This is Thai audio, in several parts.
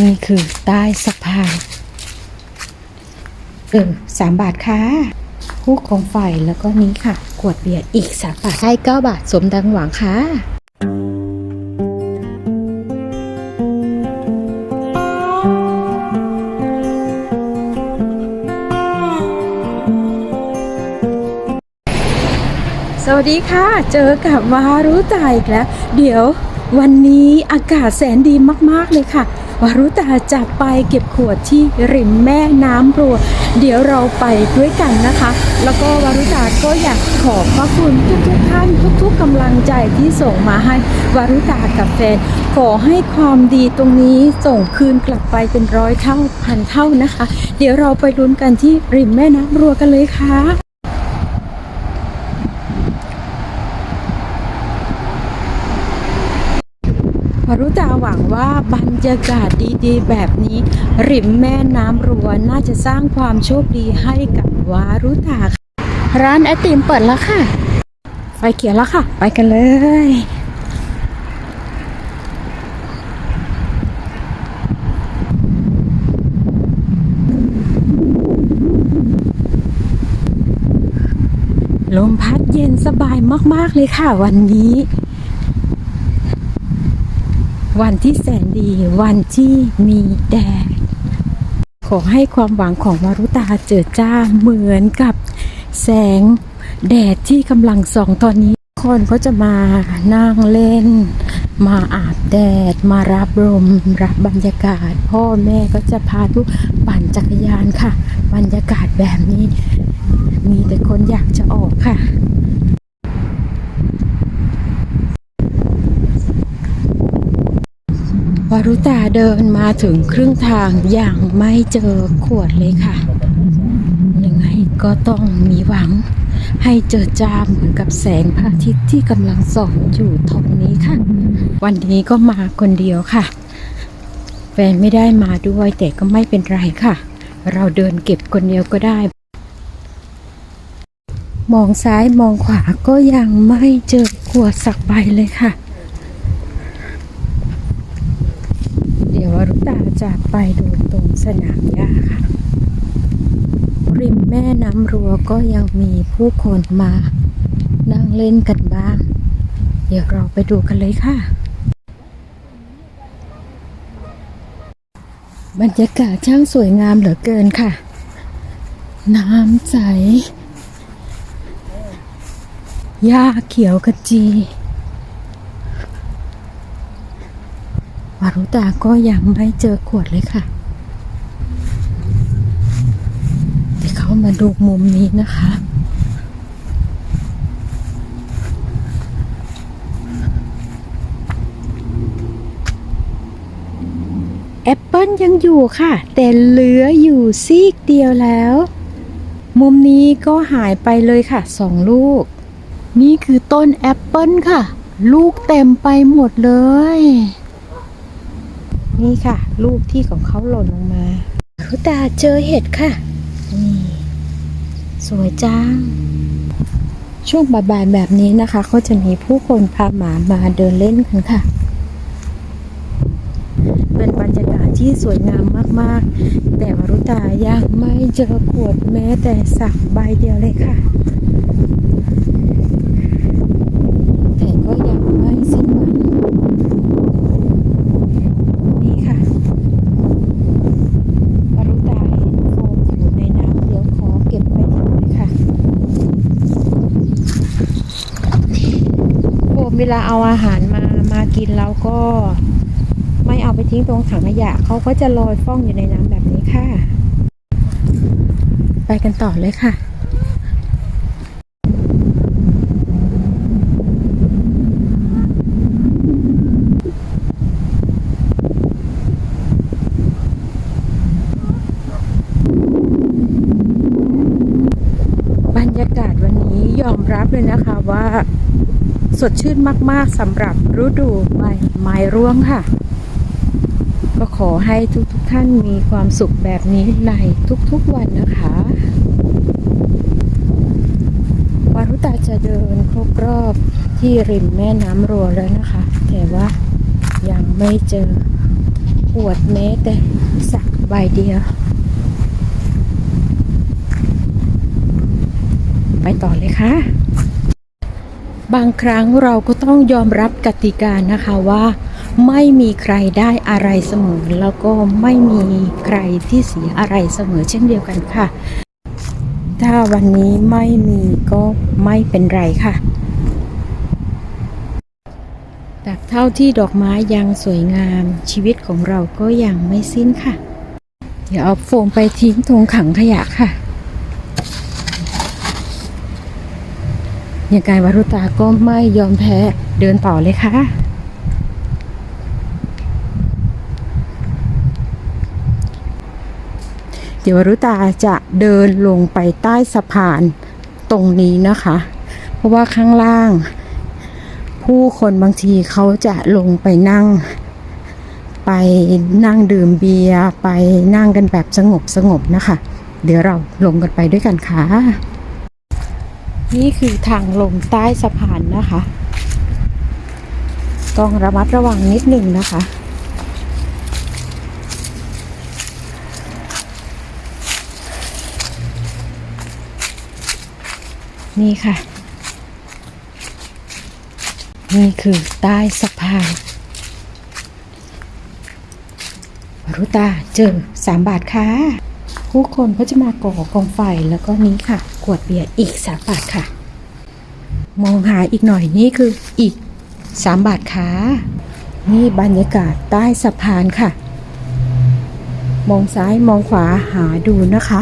นี่คือใต้สะพานเออสามบาทค่ะคู่ของไฟแล้วก็นี้ค่ะ ขวดเบียร์อีกสามบาทให้เก้าบาท สมดังหวังค่ะสวัสดีค่ะ เจอกับวารุตาอีกแล้ว เดี๋ยววันนี้อากาศแสนดีมาก ๆ เลยค่ะ วารุตาจะไปเก็บขวดที่ริมแม่น้ำรัว เดี๋ยวเราไปด้วยกันนะคะ แล้วก็วารุตาก็อยากขอบพระคุณทุกๆท่านทุกๆกำลังใจที่ส่งมาให้วารุตากับแฟนขอให้ความดีตรงนี้ส่งคืนกลับไปเป็นร้อยเท่าพันเท่านะคะ เดี๋ยวเราไปลุ้นกันที่ริมแม่น้ำรัวกันเลยค่ะ วรุตาหวังว่าบรรยากาศดีๆ แบบนี้ ริมแม่น้ำรัวน่าจะสร้างความโชคดีให้กับวารุตาค่ะร้านไอติมเปิดแล้วค่ะ ไฟเขียวแล้วค่ะ ไปกันเลย ลมพัดเย็นสบายมากๆเลยค่ะวันนี้ วันที่แสนดี วันที่มีแดด ขอให้ความหวังของวารุตาเจิดจ้าเหมือนกับแสงแดดที่กำลังส่องตอนนี้ คนก็จะมานั่งเล่น มาอาบแดด มารับลมรับบรรยากาศ พ่อแม่ก็จะพาลูกปั่นจักรยานค่ะ บรรยากาศแบบนี้ มีแต่คนอยากจะออกค่ะ วารุตาเดินมาถึงครึ่งทางอย่างไม่เจอขวดเลยค่ะ ยังไงก็ต้องมีหวังให้เจอจามเหมือนกับแสงพระอาทิตย์ที่กำลังส่องอยู่ตรงนี้ค่ะ วันนี้ก็มาคนเดียวค่ะ แฟนไม่ได้มาด้วยแต่ก็ไม่เป็นไรค่ะ เราเดินเก็บคนเดียวก็ได้ มองซ้ายมองขวาก็ยังไม่เจอขวดสักใบเลยค่ะ เดี๋ยวว รุตาจะไปดูตรงสนามหญ้าค่ะ ริมแม่น้ำรัวก็ยังมีผู้คนมา นั่งเล่นกันบ้าง เดี๋ยวเราไปดูกันเลยค่ะ บรรยากาศช่างสวยงามเหลือเกินค่ะ น้ำใสหญ้าเขียวขจี วารุตาก็ยังไม่เจอขวดเลยค่ะเดี๋ยวเขามาดูมุมนี้นะคะ แอปเปิลยังอยู่ค่ะ แต่เหลืออยู่ซีกเดียวแล้ว มุมนี้ก็หายไปเลยค่ะสองลูก นี่คือต้นแอปเปิลค่ะ ลูกเต็มไปหมดเลย นี่ค่ะ ลูกที่ของเขาหล่นลงมาคุตาเจอเห็ดค่ะ นี่ สวยจัง ช่วงบ่ายๆแบบนี้นะคะ ก็จะมีผู้คนพาหมามาเดินเล่นกันค่ะ เป็นบรรยากาศที่สวยงามมากๆ แต่วรุตายังไม่เจอขวดแม้แต่สักใบเดียวเลยค่ะ แต่ก็ยังไม่สิ้นหวัง นี่ค่ะวรุตาเห็นโฟมอยู่ในน้ำเดี๋ยวขอเก็บไปทิ้งเลยค่ะโฟมเว ลาเอาอาหารมามากินแล้วก็ไม่เอาไปทิ้งตรงถังขยะเขาก็จะลอยฟ้องอยู่ในน้ำแบบนี้ค่ะ ไปกันต่อเลยค่ะ ยากาศวันนี้ยอมรับเลยนะคะว่า สดชื่นมากๆสำหรับฤดูใบไม้ร่วงค่ะ ก็ขอให้ทุกๆทท่านมีความสุขแบบนี้ในทุกๆวันนะคะวารุตาจะเดินครบรอบที่ริมแม่น้ำรัวแล้วนะคะ แต่ว่ายังไม่เจอขวดแม้แต่สักใบเดียว ไปต่อเลยค่ะ บางครั้งเราก็ต้องยอมรับกติกานะคะว่า ไม่มีใครได้อะไรเสมอ แล้วก็ไม่มีใครที่เสียอะไรเสมอเช่นเดียวกันค่ะ ถ้าวันนี้ไม่มีก็ไม่เป็นไรค่ะตราบเท่าที่ดอกไม้ยังสวยงามชีวิตของเราก็ยังไม่สิ้นค่ะ เดี๋ยวเอาโฟมไปทิ้งตรงขังขยะค่ะ ย่างกายวารุตาก็ไม่ยอมแพ้เดินต่อเลยค่ะ เดี๋ยววรุตาจะเดินลงไปใต้สะพานตรงนี้นะคะ เพราะว่าข้างล่าง ผู้คนบางทีเขาจะลงไปนั่ง ไปนั่งดื่มเบียร์ไปนั่งกันแบบสงบสงบนะคะ เดี๋ยวเราลงกันไปด้วยกันค่ะ นี่คือทางลงใต้สะพานนะคะ ต้องระมัดระวังนิดหนึ่งนะคะ นี่ค่ะ นี่คือใต้สะพานรุตาเจอสามบาทค่ะ ผู้คนก็จะมาก่อกองไฟแล้วก็นี้ค่ะ ขวดเบียร์อีกสามบาทค่ะ มองหาอีกหน่อยนี่คืออีกสามบาทค่ะนี่บรรยากาศใต้สะพานค่ะ มองซ้ายมองขวาหาดูนะคะ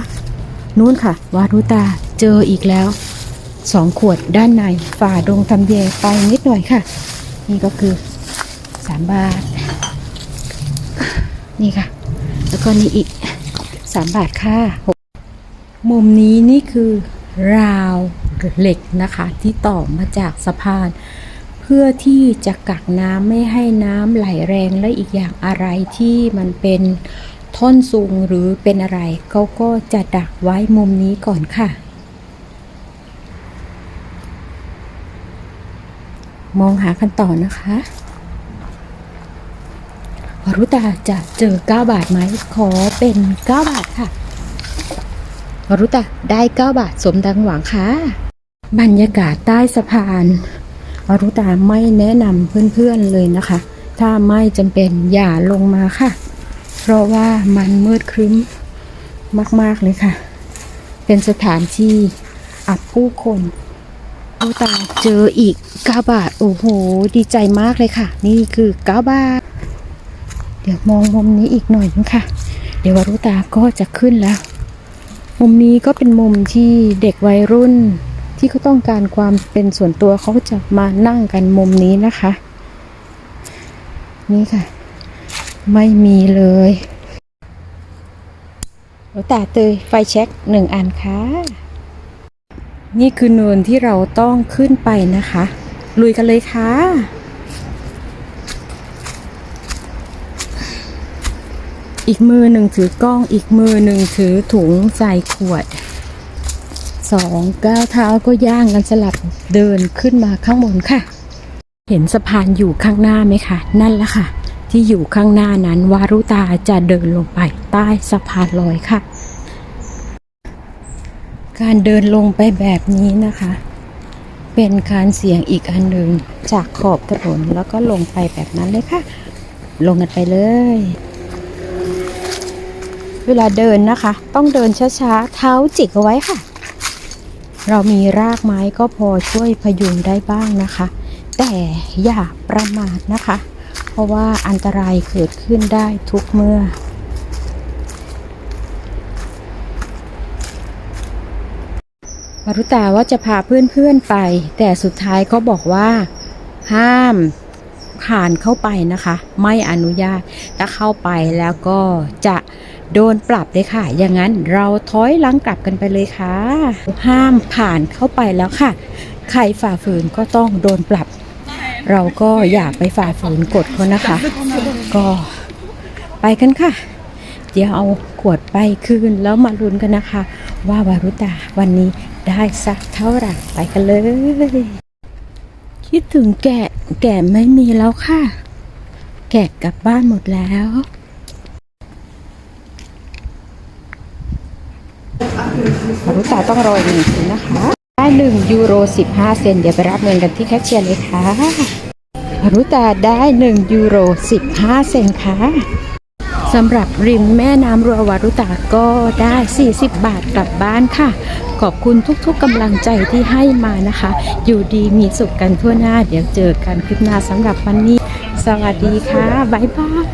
นู่นค่ะ วารุตาเจออีกแล้วสองขวดด้านในฝ่าดงทำเยไปนิดหน่อยค่ะ นี่ก็คือสามบาท นี่ค่ะ แล้วก็นี่อีก สามบาทค่ะหกมุมนี้นี่คือราวเหล็กนะคะที่ต่อมาจากสะพาน เพื่อที่จะกักน้ำไม่ให้น้ำไหลแรงและอีกอย่างอะไรที่มันเป็นท่อนสูงหรือเป็นอะไรเขาก็จะดักไว้มุมนี้ก่อนค่ะ มองหากันต่อนะคะ วรุตาจะเจอ 9 บาทไหมขอเป็น 9 บาทค่ะ วรุตาได้ 9 บาทสมดังหวังค่ะ บรรยากาศใต้สะพาน วรุตาไม่แนะนำเพื่อนๆเลยนะคะ ถ้าไม่จำเป็นอย่าลงมาค่ะ เพราะว่ามันมืดครึ้มมากๆเลยค่ะ เป็นสถานที่อับผู้คนโอ้ตาเจออีก 9 บาท โอ้โห ดีใจมากเลยค่ะ นี่คือ 9 บาท เดี๋ยวมองมุมนี้อีกหน่อยนึงค่ะ เดี๋ยววารุตาก็จะขึ้นแล้ว มุมนี้ก็เป็นมุมที่เด็กวัยรุ่น ที่เขาต้องการความเป็นส่วนตัวเขาจะมานั่งกันมุมนี้นะคะ นี่ค่ะ ไม่มีเลยวารุตาเตยไฟแช็คหนึ่งอันค่ะ นี่คือเนินที่เราต้องขึ้นไปนะคะ ลุยกันเลยค่ะ อีกมือหนึ่งถือกล้องอีกมือหนึ่งถือถุงใส่ขวดสองก้าวเท้าก็ย่างกันสลับเดินขึ้นมาข้างบนค่ะ เห็นสะพานอยู่ข้างหน้าไหมคะนั่นแหละค่ะ ที่อยู่ข้างหน้านั้นวารุตาจะเดินลงไปใต้สะพานลอยค่ะ การเดินลงไปแบบนี้นะคะ เป็นการเสี่ยงอีกอันหนึ่งจากขอบถนนแล้วก็ลงไปแบบนั้นเลยค่ะ ลงกันไปเลย เวลาเดินนะคะ ต้องเดินช้าๆ เท้าจิกเอาไว้ค่ะ เรามีรากไม้ก็พอช่วยพยุงได้บ้างนะคะ แต่อย่าประมาทนะคะ เพราะว่าอันตรายเกิดขึ้นได้ทุกเมื่อวรุตาว่าจะพาเพื่อนๆไป แต่สุดท้ายก็บอกว่า ห้าม ผ่านเข้าไปนะคะ ไม่อนุญาตถ้าเข้าไปแล้วก็จะโดนปรับเลยค่ะ อย่างนั้นเราถอยหลังกลับกันไปเลยค่ะ ห้ามผ่านเข้าไปแล้วค่ะ ใครฝ่าฝืนก็ต้องโดนปรับ เราก็อย่าไปฝ่าฝืนกฎเขานะคะ ก็ไปกันค่ะ เดี๋ยวเอาขวดไปคืนแล้วมาลุ้นกันนะคะ ว่าวารุตาวันนี้ได้สักเท่าไหร่ไปกันเลย คิดถึงแกะ แกะไม่มีแล้วค่ะ แกะกลับบ้านหมดแล้ว มารุตาต้องรออีกหนึ่งนะคะ ได้หนึ่งยูโรสิบห้าเซนเดี๋ยวไปรับเงินกันที่แคชเชียร์เลยค่ะมารุตาได้หนึ่งยูโรสิบห้าเซนค่ะ สำหรับริมแม่น้ำรัววารุตาก็ได้ 40 บาทกลับบ้านค่ะ ขอบคุณทุกๆกำลังใจที่ให้มานะคะ อยู่ดีมีสุขกันทั่วหน้า เดี๋ยวเจอกันคลิปหน้าสำหรับวันนี้ สวัสดีค่ะ บ๊ายบาย